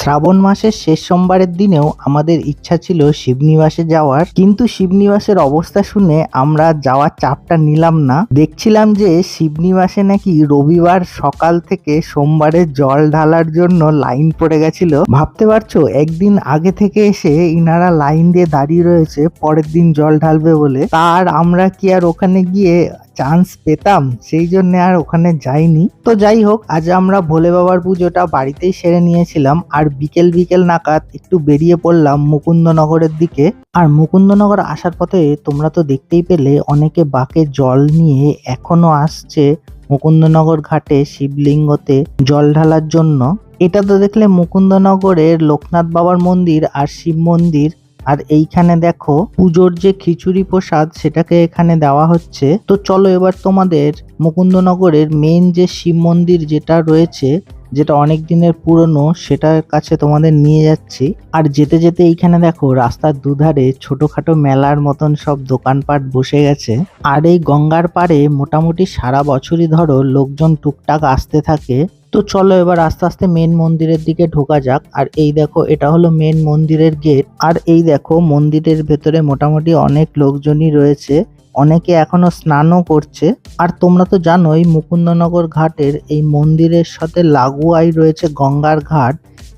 শ্রাবণ মাসের শেষ সোমবারের দিনেও আমাদের ইচ্ছা ছিল শিবনিবাসে যাওয়ার। কিন্তু শিবনিবাসের অবস্থা শুনে আমরা যাওয়ার চাপটা নিলাম না। দেখছিলাম যে শিবনিবাসে নাকি রবিবার সকাল থেকে সোমবারে জল ঢালার জন্য লাইন পড়ে গেছিল। ভাবতে পারছ, একদিন আগে থেকে এসে ইনারা লাইন দিয়ে দাঁড়িয়ে রয়েছে, পরের দিন জল ঢালবে বলে। তার আমরা কি আর ওখানে গিয়ে চান্স পেতাম, সেই জন্য আর ওখানে যাইনি। তো যাই হোক আজ আমরা ভোলে বাবার পুজোটা বাড়িতেই সেরে নিয়েছিলাম, আর বিকেল বিকেল নাগাদ একটু বেরিয়ে পড়লাম মুকুন্দনগরের দিকে। আর মুকুন্দনগর আসার পথে তোমরা তো দেখতেই পেলে, অনেকে বাকে জল নিয়ে এখনও আসছে মুকুন্দনগর ঘাটে শিবলিঙ্গতে জল ঢালার জন্য। এটা তো দেখলে মুকুন্দনগরের লোকনাথ বাবার মন্দির আর শিব মন্দির আর এইখানে দেখো পুজোর যে খিচুড়ি প্রসাদ সেটাকে এখানে দেওয়া হচ্ছে। তো চলো এবার তোমাদের মুকুন্দনগরের মেন যে শিব মন্দির যেটা রয়েছে, যেটা অনেক দিনের পুরনো, সেটার কাছে তোমাদের নিয়ে যাচ্ছি। আর যেতে যেতে এইখানে দেখো রাস্তার দুধারে ছোটখাটো মেলার মতন সব দোকানপাট বসে গেছে। আর এই গঙ্গার পাড়ে মোটামুটি সারা বছরই ধরো লোকজন টুকটাক আসতে থাকে। তো চলো এবার আস্তে আস্তে মেন মন্দিরের দিকে ঢোকা যাক। আর এই দেখো, এটা হলো মেন মন্দিরের গেট আর এই দেখো, মন্দিরের ভেতরে মোটামুটি অনেক লোকজনই রয়েছে। অনেকে এখনও স্নানও করছে। আর তোমরা তো জানোই, মুকুন্দনগর ঘাটের এই মন্দিরের সাথে লাগুয়াই রয়েছে, গঙ্গার ঘাট।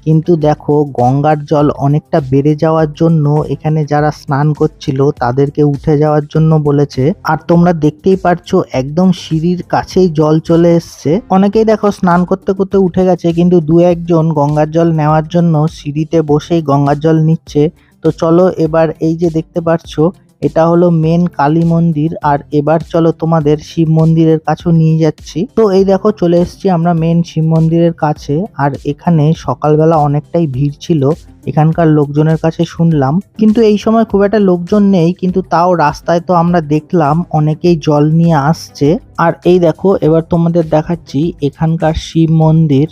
কিন্তু দেখো, গঙ্গার জল অনেকটা বেড়ে যাওয়ার জন্য এখানে যারা স্নান করছিল তাদেরকে উঠে যাওয়ার জন্য বলেছে। আর তোমরা দেখতেই পারছ, একদম সিঁড়ির কাছেই জল চলে এসছে। অনেকেই দেখো স্নান করতে করতে উঠে গেছে, কিন্তু দু একজন গঙ্গার জল নেওয়ার জন্য সিঁড়িতে বসেই গঙ্গার জল নিচ্ছে। তো চলো এবার এই যে দেখতে পারছ এটা হলো মেন কালী মন্দির, আর এবার চলো তোমাদের শিব মন্দিরের কাছেও নিয়ে যাচ্ছি। তো এই দেখো চলে এসেছি আমরা মেন শিব মন্দিরের কাছে, আর এখানে সকালবেলা অনেকটাই ভিড় ছিল, এখানকার লোকজনের কাছে শুনলাম। কিন্তু এই সময় খুব একটা লোকজন নেই, কিন্তু তাও রাস্তায় তো আমরা দেখলাম, অনেকেই জল নিয়ে আসছে। আর এই দেখো, এবার তোমাদের দেখাচ্ছি এখানকার শিব মন্দির।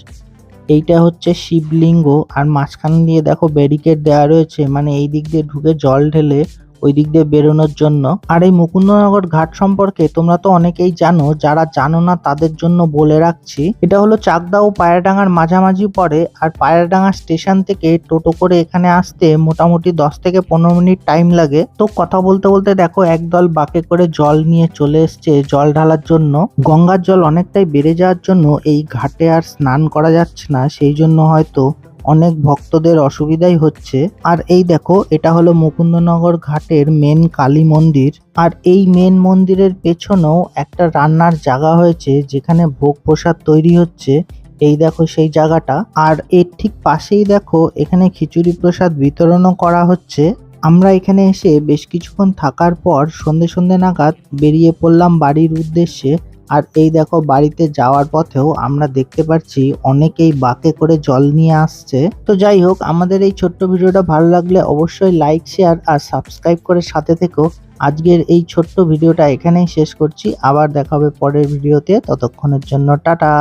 এইটা হচ্ছে শিবলিঙ্গ, আর মাঝখান দিয়ে দেখো ব্যারিকেড দেওয়া রয়েছে মানে এই দিক দিয়ে ঢুকে জল ঢেলে ওই দিক দিয়ে বেরোনোর জন্য। আর এই মুকুন্দনগর ঘাট সম্পর্কে তোমরা তো অনেকেই জানো, যারা জানো না তাদের জন্য বলে রাখছি। এটা হলো চাকদা ও পায়রাডাঙ্গার মাঝামাঝি পড়ে আর পায়রাডাঙ্গা স্টেশন থেকে টোটো করে এখানে আসতে মোটামুটি দশ থেকে পনেরো মিনিট টাইম লাগে। তো কথা বলতে বলতে দেখো, একদল বাকে করে জল নিয়ে চলে এসছে জল ঢালার জন্য। গঙ্গার জল অনেকটাই বেড়ে যাওয়ার জন্য এই ঘাটে আর স্নান করা যাচ্ছে না, সেই জন্য হয়তো অনেক ভক্তদের অসুবিধাই হচ্ছে। আর এই দেখো, এটা হলো মুকুন্দনগর ঘাটের মেন কালী মন্দির। আর এই মেন মন্দিরের পেছনেও একটা রান্নার জায়গা হয়েছে, যেখানে ভোগ প্রসাদ তৈরি হচ্ছে। এই দেখো সেই জায়গাটা। আর এর ঠিক পাশেই দেখো, এখানে খিচুড়ি প্রসাদ বিতরণও করা হচ্ছে। আমরা এখানে এসে বেশ কিছুক্ষণ থাকার পর সন্ধে সন্ধে নাগাদ বেরিয়ে পড়লাম বাড়ির উদ্দেশ্যে। আর এই দেখো বাড়িতে যাওয়ার পথেও আমরা দেখতে পাচ্ছি অনেকেই বাকে করে জল নিয়ে আসছে। তো যাই হোক, আমাদের এই ছোট্ট ভিডিওটা ভালো লাগলে অবশ্যই লাইক শেয়ার আর সাবস্ক্রাইব করে সাথে থেকো। আজকের এই ছোট্ট ভিডিওটা এখানেই শেষ করছি। আবার দেখা হবে পরের ভিডিওতে। ততক্ষণের জন্য টাটা।